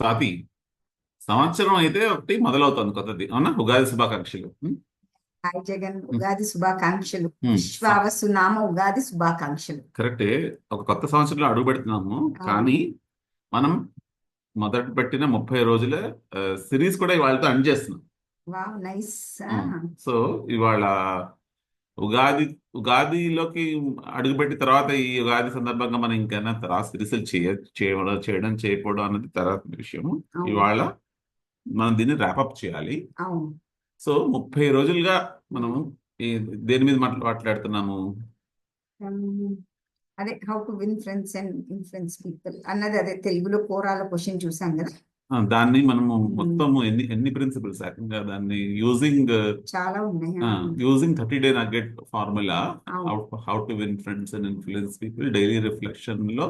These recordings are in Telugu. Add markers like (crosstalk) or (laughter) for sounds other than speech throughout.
స్వాతి సంవత్సరం అయితే ఒకటి మొదలవుతుంది కొత్తది. అవునా? ఉగాది శుభాకాంక్షలు? హాయ్ జగన్. ఉగాది శుభాకాంక్షలు. విశ్వావసు నామ ఉగాది శుభాకాంక్షలు. కరెక్టే. ఒక కొత్త సంవత్సరంలో అడుగు పెడుతున్నాము. కానీ మనం మొదటి పెట్టిన ముప్పై రోజుల సిరీస్ కూడా ఇవాళతో ఎండ్ చేస్తున్నాం. Wow nice. సో ఇవాళ ఉగాది ఉగాదిలోకి అడుగుపెట్టిన తర్వాత ఈ ఉగాది సందర్భంగా మనం ఇంకైనా తర్వాత సిరీస్లు చేయ చేయడం చేయడం చేయకపోవడం అన్నది తర్వాత విషయము. ఇవాళ మనం దీన్ని ర్యాపప్ చేయాలి. సో ముప్పై రోజులుగా మనము దేని మీద మాట్లా- మాట్లాడుతున్నాము? అదే how to win friends and influence people అన్నది అదే తెలుగులో కోరాల క్వశ్చన్ చూసాం కదా. దాన్ని మనము మొత్తం ఎన్ని ఎన్ని ప్రిన్సిపల్స్ దాన్ని యూజింగ్ చాలా ఉన్నాయి using thirty day nugget formula how to win friends and influence people daily రిఫ్లెక్షన్లో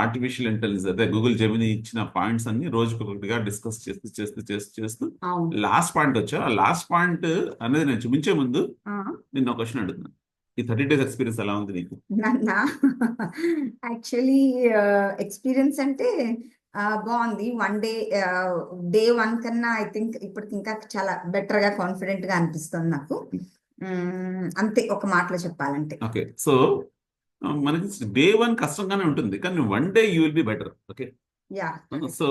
artificial intelligence అదే గూగుల్ జెమిని ఇచ్చిన పాయింట్స్ అన్ని రోజుకొకటిగా డిస్కస్ చేస్తూ చేస్తూ చేస్తూ చేస్తూ లాస్ట్ పాయింట్ వచ్చా? ఆ లాస్ట్ పాయింట్ అనేది నేను చూపించే ముందు నిన్న క్వశ్చన్ అడుగుతున్నాను ఈ థర్టీ డేస్ ఎక్స్పీరియన్స్ ఎలా ఉంది నీకు? యాక్చువల్లీ ఎక్స్పీరియన్స్ (laughs) అంటే బాగుంది. వన్ డే డే వన్ కన్నా ఐ థింక్ ఇప్పటికి ఇంకా చాలా బెటర్గా కాన్ఫిడెంట్గా అనిపిస్తుంది నాకు. అంతే ఒక మాటలో చెప్పాలంటే. ఓకే సో మనకి డే వన్ కష్టంగానే ఉంటుంది కానీ one day you will be better okay yeah so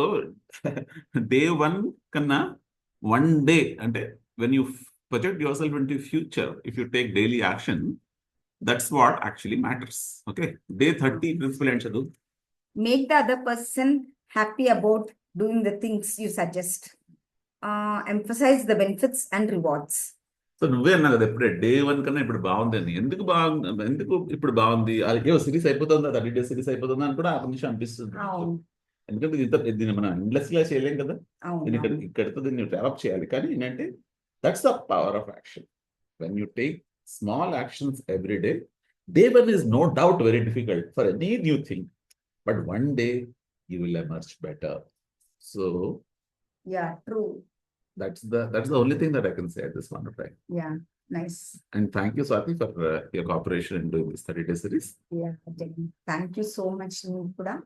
day one కన్నా వన్ డే అంటే when you project yourself in future if you take daily action that's what actually matters okay day thirty principle ఏంటి చదువు? Make the other person happy about doing the things you suggest emphasize the benefits and rewards so నువ్వే అన్నావు కదా ఎప్పుడే డే వన్ కన్నా ఇప్పుడు బాగుంది అని. ఎందుకు బాగుంది ఎందుకు ఇప్పుడు బాగుంది? ఏవో సిరీస్ అయిపోతుందా థర్టీ డేస్ సిరీస్ అయిపోతుందా అని కూడా ఆ నిమిషం అనిపిస్తుంది. అవును. ఎందుకంటే ఇంత దీన్ని మనం endless గా చేయలేం కదా. అవును. నేను ఇక్కడ ఇక్కడితో దీన్ని డెవలప్ చేయాలి. కానీ ఏంటంటే that's the power of action when you take small actions every day day one is no doubt very difficult for any new thing but one day you will emerge better. So yeah, true. That's the that's the only thing that I can say at this point of time. Yeah, nice. And thank you, Swati, for uh, your cooperation in doing this 30 day series. Yeah, thank you so much, Nupura.